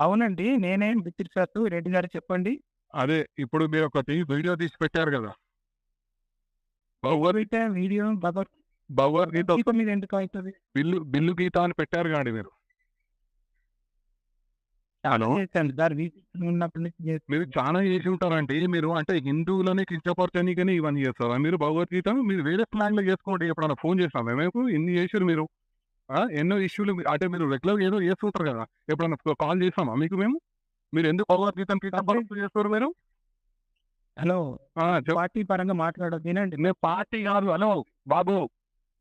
అవునండి. నేనే బిత్తిరి సార్ రెడ్డి గారు చెప్పండి? అదే ఇప్పుడు మీరు ఒకటి వీడియో తీసి పెట్టారు కదా. అయితే వీడియో భగవత్ భగవద్గీత గీత మీద ఎందుకు అవుతుంది? బిల్లు బిల్లు గీత అని పెట్టారు కాండి మీరు. మీరు చాలా చేసి ఉంటారండి. మీరు అంటే హిందువులని కించపరచనీకని ఇవన్నీ చేస్తారా? మీరు భగవద్గీత మీరు వేరే స్లాంగ్లో చేసుకోండి. ఎప్పుడన్నా ఫోన్ చేస్తాం మేము ఇన్ని చేసారు మీరు. ఎన్నో ఇష్యూలు అంటే మీరు రెగ్యులర్ ఏదో చేస్తుంటారు కదా? ఎప్పుడన్నా కాల్ చేస్తామా మీకు మేము? మీరు ఎందుకు భగవద్గీతను కించపరుస్తూ చేస్తారు మీరు? హలో పార్టీ పరంగా మాట్లాడదు వినండి. నేను పార్టీ కాదు హలో బాబు.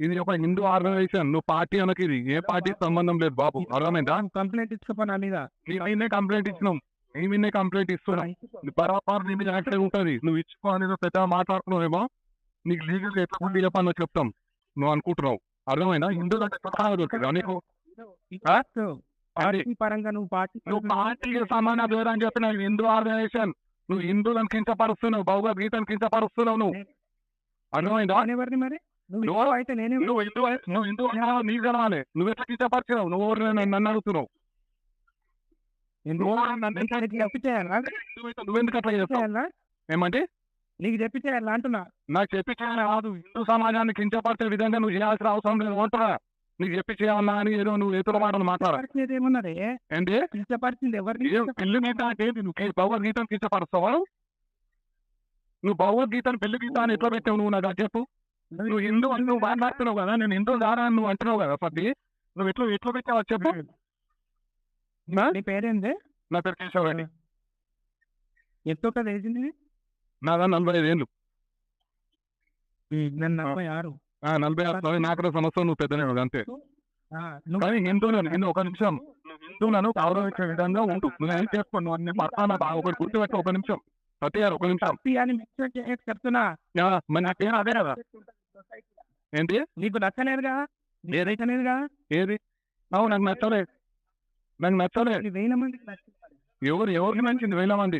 ఇది ఒక హిందూ ఆర్గనైజేషన్ నువ్వు పార్టీ అనకి ఇది. ఏ పార్టీ సంబంధం లేదు బాబు. అర్థమైందా? కంప్లైంట్ నా మీద. నీ అయినే కంప్లైంట్ ఇచ్చినాం. నీ మీదే కంప్లైంట్ ఇస్తున్నాం. బరాబర్ నీ మీద యాక్టివ్ ఉంటుంది. నువ్వు ఇచ్చుకో అనేది పెద్ద మాట్లాడుతున్నావేమో. నీకు లీగల్ ఎట్లా చెప్తాం. నువ్వు అనుకుంటున్నావు. అర్థమైనా హిందూ అంటే దొరికిందా నీకు పరంగా నువ్వు పార్టీ నువ్వు పార్టీకి సమాన దూరం అని చెప్పిన హిందూ ఆర్గనైజేషన్ నువ్వు హిందువులను కించపరుస్తున్నావు భగవద్గీతను కించపరుస్తున్నావు నువ్వు. అర్థమైందా? ఎవరిని మరి? నువ్వు అయితే నేనే నువ్వు హిందూ నువ్వు హిందూ అన్నావు, నీకు కలవాలి నువ్వు ఎట్లా కించపరిచినావు? నువ్వు ఎవరు నన్ను అడుగుతున్నావు? ఎందుకు? నువ్వు నువ్వెందుకు అట్లా చేస్తావు? ఏమంటే నీకు చెప్పి చేయాలా అంటున్నా. నాకు చెప్పి కాదు. హిందూ సమాజాన్ని కించపరిచే విధంగా నువ్వు చేయాల్సిన అవసరం లేదు. అంటున్నా. నీకు చెప్పి చేయాలన్నా అని ఏదో నువ్వు ఎదురు మాటలు మాట్లాడ పరిస్థితి ఏమున్నది? ఏంటి? కించపరిచింది ఎవరిని పెళ్ళి గీత అంటే? నువ్వు భగవద్గీతను కించపరుస్తావా? నువ్వు భగవద్గీతను పెళ్ళి గీత అని ఎట్లా పెట్టావు నువ్వు? నాకు చెప్పు. నువ్వు హిందూ అని నువ్వు మాట్లాడుతున్నావు కదా. నేను హిందూ దారా అని నువ్వు అంటున్నావు కదా పది నువ్వు ఎట్లా ఎట్లా పెట్టావు చెప్పు. నా? నీ పేరేంది? నా పేరు కేశవ్ రెడ్డి ఎంత ఉంటుంది వేసింది నాదా నలభై ఐదు ఏళ్ళు. నేను నలభై ఆరు ఆ, నలభై ఆరు. నలభై నాలుగు సంవత్సరం నువ్వు పెద్దనే అంతే. ఆ, నువ్వు కానీ హిందువులను హిందూ ఒక నిమిషం. నువ్వు హిందువులను గౌరవించే విధంగా ఉండు. నువ్వేం చేసుకో నువ్వు అన్ని పడతానా బాగా ఒకటి గుర్తుపెట్టు ఒక నిమిషం. సత్య గారు ఒక నిమిషం. తప్పి అని చేసి చెప్తున్నా. మరి నాకేం అదే కదా? ఏంటి? నీకు నచ్చలేదుగా? నీకు ఏది? నచ్చలేదుగా? ఏది? అవును నాకు నచ్చలే నాకు నచ్చలే ఇది వేల మందికి నచ్చింది. ఎవరు ఎవరికి నచ్చింది వేల మంది?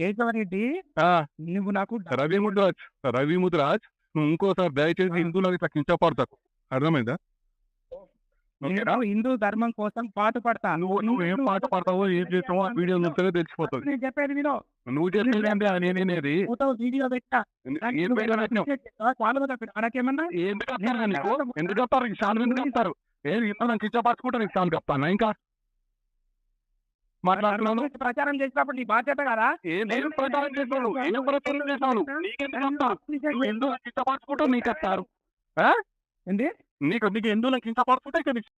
కేశవరెడ్డి నువ్వు నాకు రవి ముద్రాజ్ రవి ముద్రాజ్ నువ్వు ఇంకోసారి దయచేసి. హిందువులకు ఇట్లా కించపడతాకు. అర్థమైందా? నేను హిందూ ధర్మం కోసం పాటు పడతా. నువ్వు నువ్వు ఏం పాట పాడతావో ఏం చేస్తావో ఆ వీడియో చూస్తేనే తెలిసిపోతుంది. నేను చెప్పేది వినో. నువ్వు చెప్పేది అంటే నేనేది? వీడియో పెట్టా. ఏం వాళ్ళు మనకేమన్నా ఎందుకు వస్తారు నీకు? ఎందుకు వస్తారు ఏది ఇంత నాకు కించపరచుకుంటే నీకు శాలు చెప్తాను ఇంకా? ప్రచారం చేసినప్పుడు నీ బాధ్యత కదా? నేను ప్రచారం చేస్తాను ఏం ప్రచారం నీకెందుకు నువ్వు ఎందుకు నీకు వస్తారు ఏంది నీకు నీకు ఎందుకు ఇక నీకు